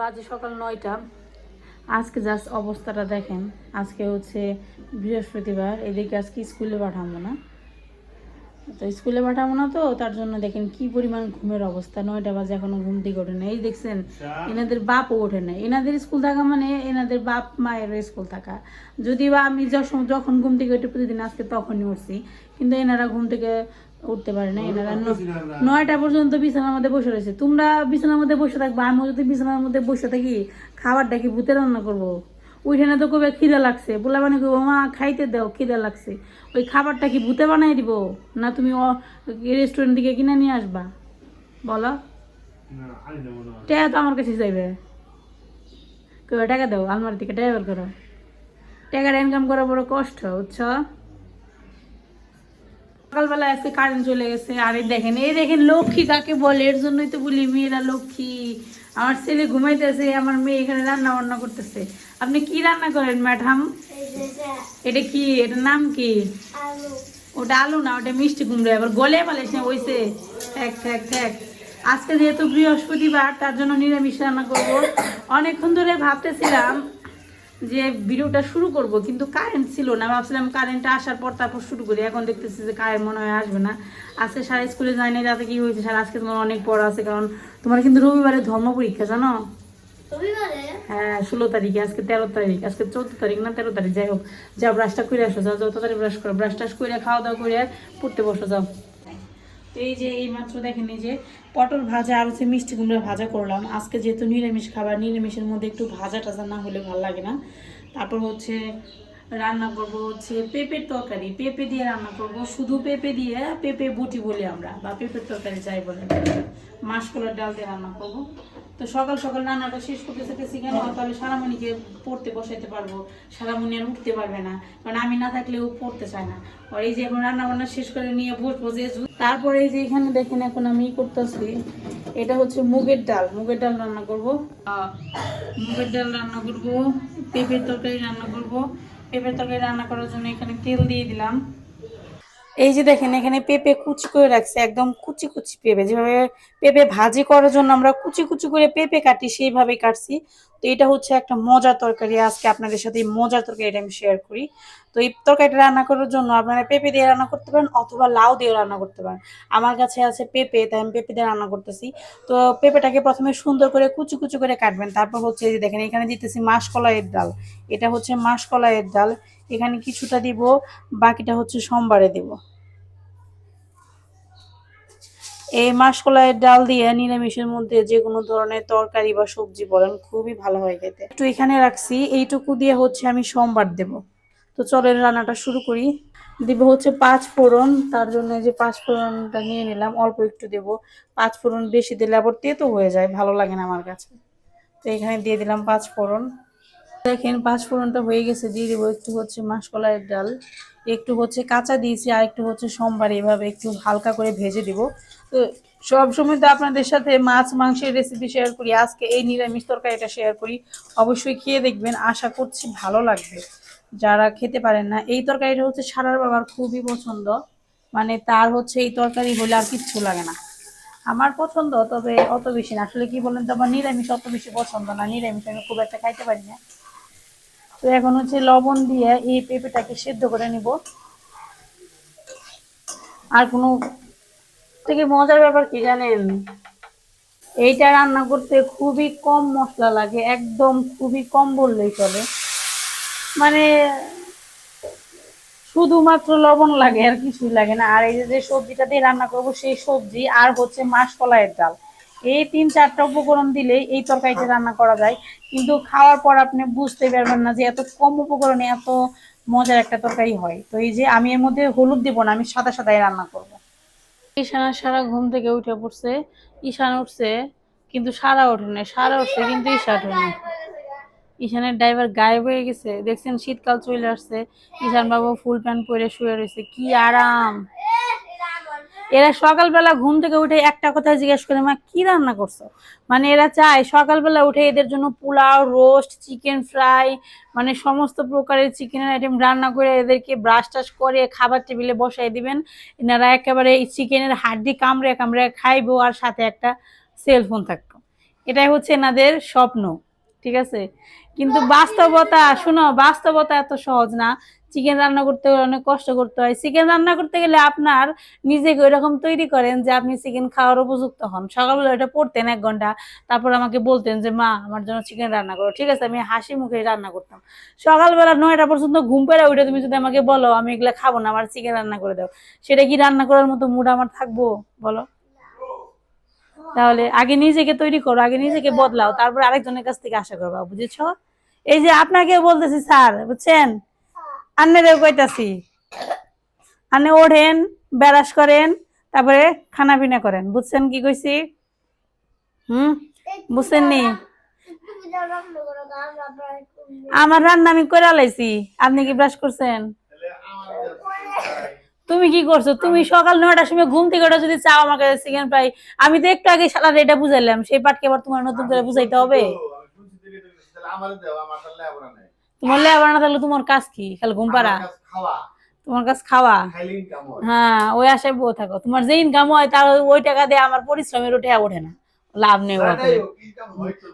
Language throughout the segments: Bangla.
বাজে সকাল নয়টা। আজকে জাস্ট অবস্থাটা দেখেন। আজকে হচ্ছে বৃহস্পতিবার এদিকে আজকে স্কুলে পাঠাবো না। তো স্কুলে পাঠাবো না তো তার জন্য দেখেন কি পরিমাণ ঘুমের অবস্থা। নয়টা বাজে এখনও ঘুম থেকে ওঠে না এই দেখছেন এনাদের বাপও ওঠে না এনাদের স্কুল থাকা মানে এনাদের বাপ মায়ের স্কুল থাকা। যদি বা আমি যখন যখন ঘুম থেকে উঠে প্রতিদিন আজকে তখনই উঠছি। কিন্তু এনারা ঘুম থেকে উঠতে পারে না এনারা নয়টা পর্যন্ত বিছানার মধ্যে বসে রয়েছে। তোমরা বিছানার মধ্যে বসে থাকবে আমি যদি বিছানার মধ্যে বসে থাকি খাবারটা কি ভূতে রান্না করব? ওইখানে তো কবে খিদে লাগছে। বলে মানে কইবো মা খাইতে দাও খিদে লাগছে। ওই খাবারটা কি ভূতে বানাই দিব? না তুমি রেস্টুরেন্ট থেকে কিনে নিয়ে আসবা? বলো। টাকা তো আমার কাছে চাইবে কবে টাকা দাও আলমারি থেকে বের করো। টাকাটা ইনকাম করা বড় কষ্ট বুঝছ? সকালবেলা আজকে কারেন্ট চলে গেছে। দেখেন, এই দেখেন লক্ষ্মী কাকে বলে, এর জন্যই তো বলি মেয়েরা লক্ষ্মী। আমার ছেলে ঘুমাইতেছে, আমার মেয়ে এখানে রান্না বান্না করতেছে। আপনি কি রান্না করেন, ম্যাডাম? এটা কি? এটার নাম কি? ওটা আলু না, ওটা মিষ্টি কুমড়ো এবার গলে বলে সে ওইসে ঠেক ঠেক ঠেক। আজকে যেহেতু বৃহস্পতিবার, তার জন্য নিরামিষ রান্না করব। অনেকক্ষণ ধরে ভাবতেছিলাম যে ভিডিওটা শুরু করব কিন্তু কারেন্ট ছিল না। ভাবছিলাম কারেন্টটা আসার পর তারপর শুরু করি। এখন দেখতেছি যে কারেন্ট মনে হয় আসবে না। আজকে সারা স্কুলে যায় না যাতে কি হয়েছে সারা? আজকে তোমার অনেক পড়া আছে কারণ তোমার কিন্তু রবিবারে ধর্ম পরীক্ষা জানো? হ্যাঁ ষোলো তারিখে আজকে তেরো তারিখ আজকে চৌদ্দ তারিখ না তেরো তারিখ যাই হোক। যা ব্রাশটা করে আসো যাও যত তারিখ ব্রাশ করো ব্রাশ টাশ করে খাওয়া দাওয়া করে পড়তে বসো যাও। তো এই যে এইমাত্র দেখেন এই যে পটল ভাজা আর হচ্ছে মিষ্টি কুমড়া ভাজা করলাম। আজকে যেহেতু নিরামিষ খাবার, নিরামিষের মধ্যে একটু ভাজা টাজা না হলে ভালো লাগে না। তারপর হচ্ছে রান্না করব হচ্ছে পেঁপের তরকারি। পেঁপে দিয়ে রান্না করব, শুধু পেঁপে দিয়ে পেঁপে বুটি বলি আমরা, বা পেঁপের তরকারি চাই বলে মাসকলার ডাল দিয়ে রান্না করব। তো সকাল সকাল রান্নাটা শেষ করতে যেতেছি কেন তাহলে সারামণিকে পড়তে বসাইতে পারব। সারামণি আর উঠতে পারবে না, কারণ আমি না থাকলে ও পড়তে চায় না। আর এই যে এখন রান্না বান্না শেষ করে নিয়ে বসবো যে তারপরে এই যে এখানে দেখেন এখন আমি করতেছি, এটা হচ্ছে মুগের ডাল। মুগের ডাল রান্না করব। মুগের ডাল রান্না করব, পেঁপের তরকারি রান্না করব। পেঁপের তরকারি রান্না করার জন্য এখানে তেল দিয়ে দিলাম। এই যে দেখেন, এখানে পেঁপে কুচি করে রাখছে, একদম কুচি কুচি পেঁপে। যেভাবে পেঁপে ভাজি করার জন্য আমরা কুচি কুচি করে পেঁপে কাটি সেইভাবে কাটছি। তো এটা হচ্ছে একটা মজার তরকারি। আজকে আপনাদের সাথে মজার তরকারিটা আমি শেয়ার করি। তো এই তরকারিটা রান্না করার জন্য আপনারা পেঁপে দিয়ে রান্না করতে পারেন অথবা লাউ দিয়ে রান্না করতে পারেন। আমার কাছে আছে পেঁপে, তাই আমি পেঁপে দিয়ে রান্না করতেছি। তো পেঁপেটাকে প্রথমে সুন্দর করে কুচি কুচি করে কাটবেন। তারপর হচ্ছে এই যে দেখেন, এখানে দিতেছি মাসকলাইয়ের ডাল। এটা হচ্ছে মাসকলাইয়ের ডাল। এখানে কিছুটা দিব, বাকিটা হচ্ছে সোমবারে দিব। এই মাসকলাইয়ের ডাল দিয়ে নিরামিষের মধ্যে যে কোনো ধরনের তরকারি বা সবজি বলেন, খুবই ভালো হয় খেতে। একটু এখানে রাখছি, এইটুকু দিয়ে হচ্ছে আমি সোমবার দেব। তো চলেন রান্নাটা শুরু করি। দিব হচ্ছে পাঁচ ফোড়ন, তার জন্য যে পাঁচ ফোড়নটা নিয়ে নিলাম, অল্প একটু দেব। পাঁচ ফোড়ন বেশি দিলে আবার তেতো হয়ে যায়, ভালো লাগে না আমার কাছে। তো এখানে দিয়ে দিলাম পাঁচ ফোড়ন। দেখেন, পাঁচ ফোড়নটা হয়ে গেছে, দিয়ে দেবো একটু হচ্ছে মাসকলাইয়ের ডাল। একটু হচ্ছে কাঁচা দিয়েছি, আর একটু হচ্ছে সোমবার এভাবে একটু হালকা করে ভেজে দিব। তো সব সময় তো আপনাদের সাথে মাছ, মাংসের রেসিপি শেয়ার করি। আজকে এই নিরামিষ তরকারিটা শেয়ার করি। অবশ্যই খেয়ে দেখবেন, আশা করছি ভালো লাগবে। যারা খেতে পারেন না, এই তরকারিটা হচ্ছে সারার বাবার খুবই পছন্দ। মানে তার হচ্ছে এই তরকারি হলে আর কিচ্ছু লাগে না। আমার পছন্দ, তবে অত বেশি না। আসলে কি বলেন তো, আমার নিরামিষ অত বেশি পছন্দ না। নিরামিষ আমি খুব একটা খাইতে পারি না। তো এখন হচ্ছে লবণ দিয়ে এই পেঁপেটাকে সেদ্ধ করে নিব। আর কোনো থেকে মজার ব্যাপার কি জানেন? এইটা রান্না করতে খুবই কম মশলা লাগে, একদম খুবই কম বললেই চলে। মানে শুধুমাত্র লবণ লাগে আর কিছুই লাগে না। আর এই যে সবজিটা দিয়ে রান্না করব, সেই সবজি আর হচ্ছে মাসকলাইয়ের ডাল। এই তিন চারটা উপকরণ দিলে এই তরকারিটা রান্না করা যায়। কিন্তু খাওয়ার পর আপনি বুঝতে পারবেন না যে এত কম উপকরণে এত মজার একটা তরকারি হয়। তো এই যে আমি এর মধ্যে হলুদ দিব না, আমি সাদা সাদাই রান্না করব। ঈশানা সারা ঘুম থেকে উঠে পড়ছে। ঈশান উঠছে, কিন্তু সারা ওঠে না সারা উঠছে, কিন্তু ঈশা ওঠে না ঈশানের ড্রাইভার গায়েব হয়ে গেছে। দেখছেন শীতকাল চলে আসছে। ঈশান বাবু ফুল প্যান্ট পরে শুয়ে রয়েছে। কি আরাম! এরা সকালবেলা ঘুম থেকে উঠে একটা কথা জিজ্ঞেস করে, মা, কি রান্না করছ? মানে এরা চায় সকালবেলা উঠে এদের জন্য পোলাও রোস্ট চিকেন ফ্রাই মানে সমস্ত প্রকারের চিকেনের আইটেম রান্না করে এদেরকে ব্রাশ টাশ করে খাবার টেবিলে বসাই দিবেন। এনারা একেবারে এই চিকেনের হাড্ডি কামড়ে কামড়ে খাইবো আর সাথে একটা সেলফোন থাকতো। এটাই হচ্ছে এনাদের স্বপ্ন। ঠিক আছে? কিন্তু বাস্তবতা, শোনো, বাস্তবতা এত সহজ না। চিকেন রান্না করতে হলে অনেক কষ্ট করতে হয়। চিকেন রান্না করতে গেলে আপনার নিজেকে ওইরকম তৈরি করেন যে আপনি চিকেন খাওয়ার উপযুক্ত হন। সকালবেলা এটা পড়তেন এক ঘণ্টা, তারপর আমাকে বলতেন যে, মা, আমার জন্য চিকেন রান্না করো। ঠিক আছে? আমি হাসি মুখে রান্না করতাম। সকালবেলা নয়টা পর্যন্ত ঘুম পেড়ে ওইটা তুমি যদি আমাকে বলো, আমি এগুলো খাব না, আমার চিকেন রান্না করে দাও। সেটা কি রান্না করার মতো মুড আমার থাকব? বলো। তাহলে আগে নিজেকে তৈরি করো, আগে নিজেকে বদলাও, তারপর আরেকজনের কাছ থেকে আশা করবা, বুঝেছ? এই যে আপনাকে বলতেছি, স্যার, বুঝছেন? আন্নেরেও কইতাছি। আন্নে ওঠেন ব্যারাস করেন, তারপরে খানা পিনা করেন। বুঝছেন কি কইছি? হুম? বুঝছেন নি। আমার রান্না আমি করে লাইছি, আপনি কি ব্রাশ করছেন? তুমি কি করছ? তুমি সকাল নয়টার সময় ঘুম থেকে ওঠে যদি চাও আমার কাছে চিকেন ফ্রাই আমি তো একটু আগে সালাদ এটা বুঝাইলাম সেই পাটকে আবার তোমার নতুন করে বুঝাইতে হবে। তোমার লেবার না থাকলে তোমার কাজ কি? খালি ঘুম পাড়া? তোমার কাজ খাওয়া? হ্যাঁ। ওই আশায় বউ থাকো। তোমার যে ইনকাম হয় তার ওই- টাকা দিয়ে আমার পরিশ্রমের উঠে ওঠে না। লাভ নেই।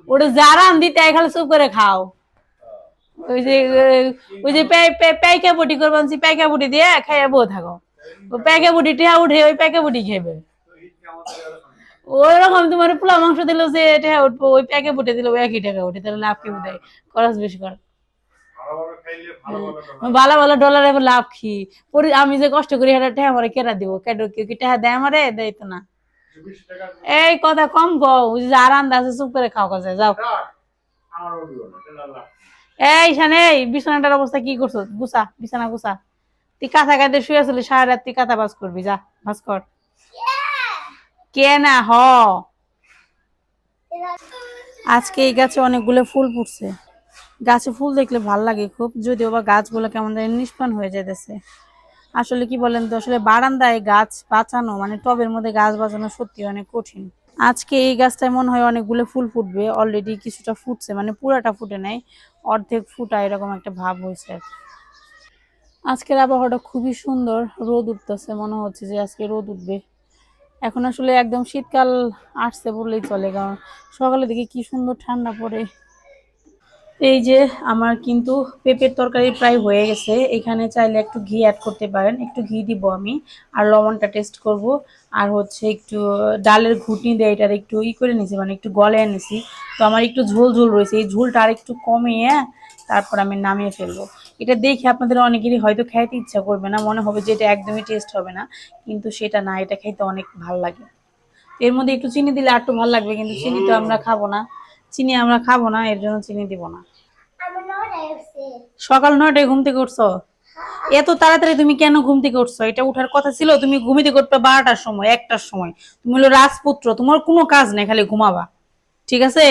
ওটা যারা দিতে হয় খালি চুপ করে খাও। ওই যে ওই যে প্যাইকা বুটি করবেন প্যাইকা বুটি দিয়ে খাইয়া বউ থাকো। ওই প্যাইকা বুটি টেহা উঠে ওই প্যাইকা বুটি খেবে। ওইরকম তোমার পোলা মাংস দিল যে টেহা উঠবো ওই প্যাকে বুটে দিল ওই একই টাকা উঠে তাহলে লাভ কি দেয় খরচ বেশি কর। ভালো ভালো ডলার এবার লাভ কি? আমি যে কষ্ট করি এটা টেহা আমারে কেরা দিব। কেডো কেউ কি টেহা দেয় আমারে? দেয় তো না। এই কথা কম যে আর আন্দা আছে চুপ করে খাও কাছে যাও। এই শানে বিছানাটার অবস্থা কি করছ? গুছা বিছানা গুছা। তুই কাঁথা কাঁধে শুয়ে আসলে সারা রাত তুই কাঁথা বাস করবি, যা বাস কর। কে না, হ। আজকে এই গাছে অনেকগুলো ফুল ফুটছে। গাছে ফুল দেখলে ভালো লাগে খুব, যদিও বা গাছগুলো কেমন জানি নিষ্পান হয়ে যেতেছে আসলে কি বলেন তো, আসলে বারান্দায় গাছ বাঁচানো মানে টবের মধ্যে গাছ বাঁচানো সত্যি অনেক কঠিন। আজকে এই গাছটায় মনে হয় অনেকগুলো ফুল ফুটবে অলরেডি কিছুটা ফুটছে মানে পুরাটা ফুটে নাই, অর্ধেক ফুটা এরকম একটা ভাব হয়েছে আর। আজকের আবহাওয়াটা খুবই সুন্দর। রোদ উঠতেছে, মনে হচ্ছে যে আজকে রোদ উঠবে। এখন আসলে একদম শীতকাল আসছে বললেই চলে, কারণ সকালে দিকে কি সুন্দর ঠান্ডা পড়ে। এই যে আমার কিন্তু পেঁপের তরকারি প্রায় হয়ে গেছে। এখানে চাইলে একটু ঘি অ্যাড করতে পারেন। একটু ঘি দিব আমি, আর লবণটা টেস্ট করব। আর হচ্ছে একটু ডালের ঘুটনি দিয়ে এটার একটু ই করে নিয়েছি মানে একটু গলে এনেছি তো আমার একটু ঝোল ঝোল রয়েছে। এই ঝোলটা আর একটু কমিয়ে তারপর আমি নামিয়ে ফেলব। এটা দেখে আপনাদের অনেকেরই হয়তো খাইতে ইচ্ছা করবে না, মনে হবে যে এটা একদমই টেস্ট হবে না, কিন্তু সেটা না, এটা খাইতে অনেক ভালো লাগে। এর মধ্যে একটু চিনি দিলে আর একটু ভালো লাগবে, কিন্তু চিনি তো আমরা খাব না। চিনি আমরা খাব না, এর জন্য চিনি দিব না। সকাল নয়টায় ঘুম থেকে উঠছো? এত তাড়াতাড়ি তুমি কেন ঘুম থেকে উঠছো? এটা উঠার কথা ছিল, তুমি ঘুমিতে করতে বারোটার সময়, একটার সময়। তুমি হলো রাজপুত্র, তোমার কোনো কাজ নেই, খালি ঘুমাবা। ঠিক আছে?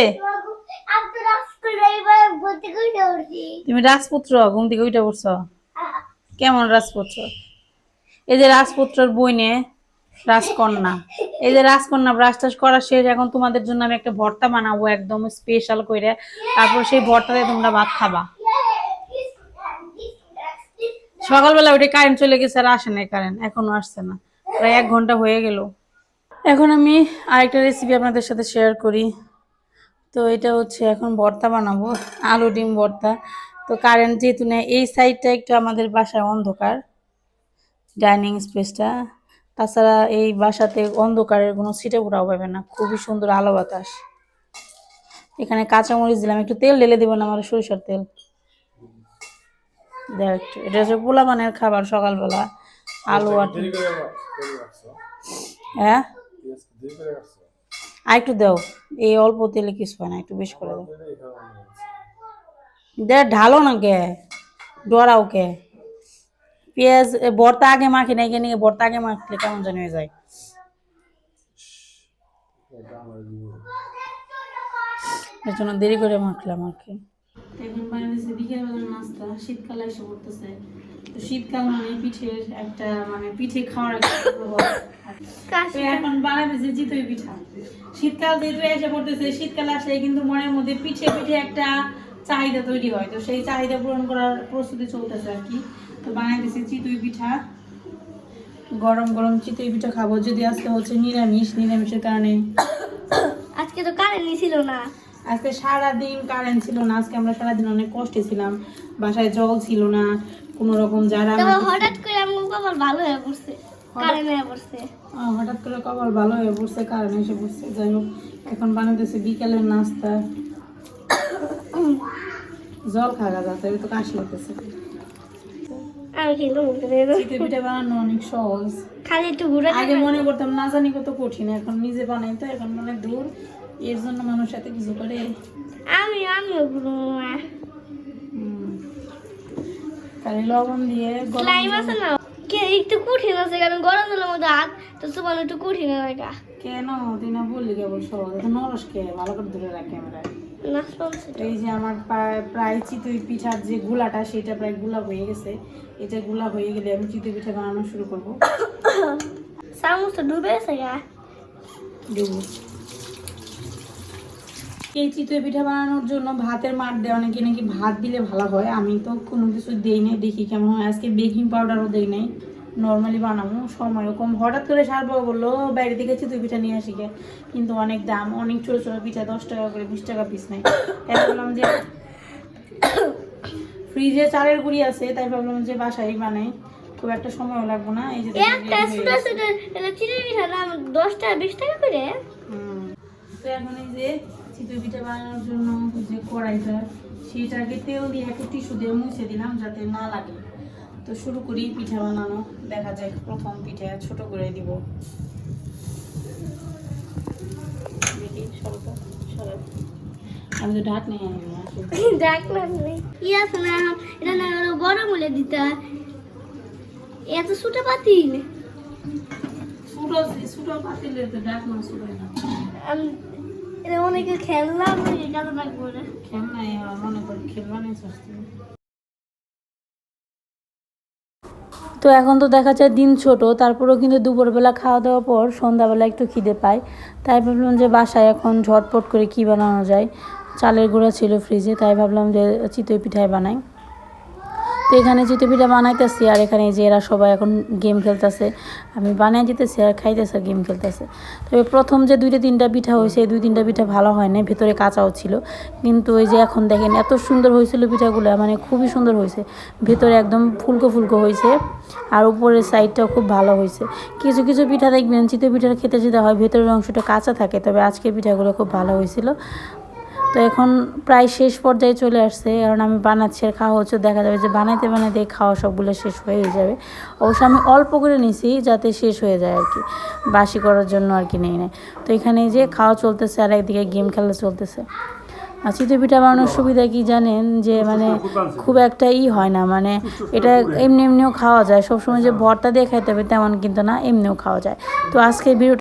তুমি রাজপুত্র, ঘুম থেকে উঠে আ- কেমন রাজপুত্র? এই যে রাজপুত্রর বই নিয়ে রাজকন্যা। এই যে রাজকন্যা ব্রাশ টাশ করা শেষ। এখন তোমাদের জন্য আমি একটা ভর্তা বানাবো একদম স্পেশাল করে তারপর সেই ভর্তাতে তোমরা ভাত খাবা। সকালবেলা উঠে কারেন্ট চলে গেছে আর আসে না কারেন্ট এখনও আসছে না। প্রায় এক ঘণ্টা হয়ে গেল। এখন আমি আরেকটা রেসিপি আপনাদের সাথে শেয়ার করি। তো এটা হচ্ছে এখন ভর্তা বানাবো আলু ডিম ভর্তা। তো কারেন্ট যেহেতু নেই এই সাইডটা একটু আমাদের বাসায় অন্ধকার ডাইনিং স্পেসটা তাছাড়া এই বাসাতে অন্ধকারের কোনো ছিটে ফোটাও পাবে না খুবই সুন্দর আলো বাতাস। এখানে কাঁচামরিচ দিলাম একটু তেল ঢেলে দেবো না আমার সরিষার তেল। দেখ এটা হচ্ছে পোলা মানের খাবার সকালবেলা আলু আর হ্যাঁ? আর একটু দাও। এই অল্প তেলে কিছু হয় না একটু বেশি করে দাও। দে ঢালো না কে? ডরাও কে? পেঁয়াজ এ, ভর্তা আগে মাখি না এখানে বর্তা আগে মাখলে কেমন জানি হয়ে যায়। দেরি করে মাখলাম আর কি। এখন নাস্তা শীতকালে এসে পড়তেছে। তো শীতকাল মানে পিঠের একটা মানে পিঠে খাওয়ার একটা এখন চিতই পিঠা। শীতকাল যেহেতু এসে পড়তেছে শীতকাল আসলে কিন্তু মনের মধ্যে পিঠে পিঠে একটা চাহিদা তৈরি হয়। তো সেই চাহিদা পূরণ করার প্রস্তুতি চলতেছে আর কি। তো বানাইতেছি চিতই পিঠা গরম গরম চিতই পিঠা খাব। যদি আজকে হচ্ছে নিরামিষ নিরামিষের কারণে আজকে তো কারেন্টই ছিল না। আজকে সারাদিন কারেন্ট ছিল না আজকে আমরা সারাদিন অনেক কষ্টে ছিলাম বাসায় জল ছিল না কোনো রকম যারা হঠাৎ করে আমার কপাল ভালো হয়ে পড়ছে কারেন্ট হয়ে পড়ছে। হঠাৎ করে কপাল ভালো হয়ে পড়ছে কারেন্ট এসে পড়ছে। যাই হোক এখন বানাতেছে বিকেলের নাস্তা। জল খাওয়া যাচ্ছে এটা তো কাশি লাগতেছে। আমি খেলো পিঠা বানানো অনেক সহজ। খালি একটু ঘুরে আগে মনে করতাম না জানি কত কঠিন এখন নিজে বানাই তো এখন মনে দূর। এর জন্য মানুষ এত কিছু করে? আমি আমি। খালি লবণ দিয়ে গরম স্লাইম আছে না। কে একটু কঠিন আছে কারণ গরম জলের মধ্যে হাত তো সুবান একটু কঠিন লাগা কেন? তুই না বললি কেবল সহজ। এখন নরস কে? ভালো করে ধরে রাখ ক্যামেরায়। এই যে আমার প্রায় চিতই পিঠার যে গুলাটা সেটা প্রায়গুলা হয়ে গেছে। এটা গুলা হয়ে গেলে আমি চিতই পিঠা বানানো শুরু করব। চামচ তো ডুবে গেছে গা। দেবো এই চিতই পিঠা বানানোর জন্য ভাতের মাঠ দেওয়া নাকি নাকি ভাত দিলে ভালো হয়? আমি তো কোনো কিছু দেই নাই দেখি কেমন হয়। আজকে বেকিং পাউডারও দেই নাই। নর্মালি বানাবো সময় কম। হঠাৎ করে সার বাবা বলল বাইরে থেকে চিতই পিঠা নিয়ে আসি গে। কিন্তু অনেক দাম অনেক ছোটো ছোটো পিঠা দশ টাকা করে বিশ টাকা পিস নেই। তাই ভাবলাম যে ফ্রিজে চালের গুঁড়ি আছে তাই ভাবলাম যে বাসায় বানাই। খুব একটা সময়ও লাগবে না এই যে দেখেন একটা ছোট ছোট চিনি পিঠা দাম দশ টাকা বিশ টাকা করে? তো এখন এই যে চিতই পিঠা বানানোর জন্য যে কড়াইটা সেটাকে তেল দিয়ে একটু টিস্যু দিয়ে মুছে দিলাম যাতে না লাগে। তো শুরু করি পিঠা বানানো। দেখা যায় প্রথম পিঠা ছোট করে দিব। সরো তো, সরো। আমি তো নেই না না? এটা না দিতে এত ছোট পাতিল। ছোটো ছোটো পাতিলে তো ঢাক না ছোটো না। আমি এটা অনেকে খেললাম। লাগবো মনে করি খেলবা নেই তো এখন তো দেখা যায় দিন ছোট তারপরেও কিন্তু দুপুরবেলা খাওয়া দাওয়ার পর সন্ধ্যাবেলা একটু খিদে পায়। তাই ভাবলাম যে বাসায় এখন ঝটপট করে কি বানানো যায়। চালের গুঁড়া ছিল ফ্রিজে তাই ভাবলাম যে চিতই পিঠায় বানাই। তো এখানে চিতই পিঠা বানাইতেছি, আর এখানে যে এরা সবাই এখন গেম খেলতেছে। আমি বানাই দিতেছি আর খাইতেছে, আর গেম খেলতেছে। তবে প্রথম যে দুইটা তিনটা পিঠা হয়েছে, এই দুই তিনটা পিঠা ভালো হয় না ভেতরে কাঁচাও ছিল। কিন্তু ওই যে এখন দেখেন, এত সুন্দর হয়েছিল পিঠাগুলো মানে খুবই সুন্দর হয়েছে। ভেতরে একদম ফুলকো ফুলকো হয়েছে, আর উপরের সাইডটাও খুব ভালো হয়েছে। কিছু কিছু পিঠা দেখবেন, চিতই পিঠার খেতে যেতে হয়, ভেতরের অংশটা কাঁচা থাকে, তবে আজকের পিঠাগুলো খুব ভালো হয়েছিল। তো এখন প্রায় শেষ পর্যায়ে চলে আসছে। কারণ আমি বানাচ্ছি আর খাওয়া হচ্ছে, দেখা যাবে যে বানাইতে বানাইতে খাওয়া সবগুলো শেষ হয়ে যাবে। অবশ্য আমি অল্প করে নিছি যাতে শেষ হয়ে যায় আর কি। বাসি করার জন্য আর কি নেই না তো এখানে যে খাওয়া চলতেছে আর একদিকে গেম খেলা চলতেছে। আর পিঠা বানানোর সুবিধা কি জানেন? যে মানে খুব একটা ই হয় না। মানে এটা এমনি এমনিও খাওয়া যায়। সবসময় যে ভরটা দিয়ে খাইতে হবে তেমন কিন্তু না, এমনিও খাওয়া যায়। তো আজকে ভিডিও